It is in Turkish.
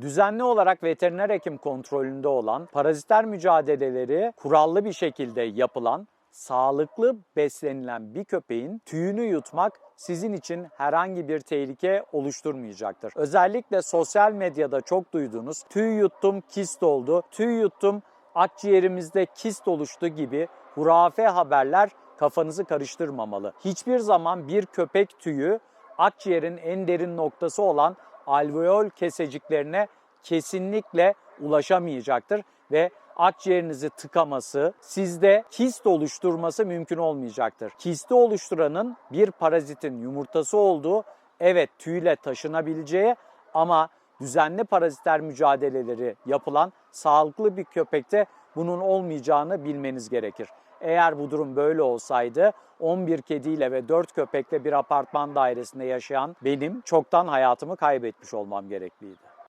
Düzenli olarak veteriner hekim kontrolünde olan, parazitler mücadeleleri kurallı bir şekilde yapılan, sağlıklı beslenilen bir köpeğin tüyünü yutmak sizin için herhangi bir tehlike oluşturmayacaktır. Özellikle sosyal medyada çok duyduğunuz tüy yuttum, kist oldu, tüy yuttum, akciğerimizde kist oluştu gibi hurafe haberler kafanızı karıştırmamalı. Hiçbir zaman bir köpek tüyü akciğerin en derin noktası olan alveol keseciklerine kesinlikle ulaşamayacaktır ve akciğerinizi tıkaması, sizde kist oluşturması mümkün olmayacaktır. Kisti oluşturanın bir parazitin yumurtası olduğu, evet tüyle taşınabileceği ama düzenli parazitler mücadeleleri yapılan sağlıklı bir köpekte bunun olmayacağını bilmeniz gerekir. Eğer bu durum böyle olsaydı 11 kediyle ve 4 köpekle bir apartman dairesinde yaşayan benim çoktan hayatımı kaybetmiş olmam gerekliydi.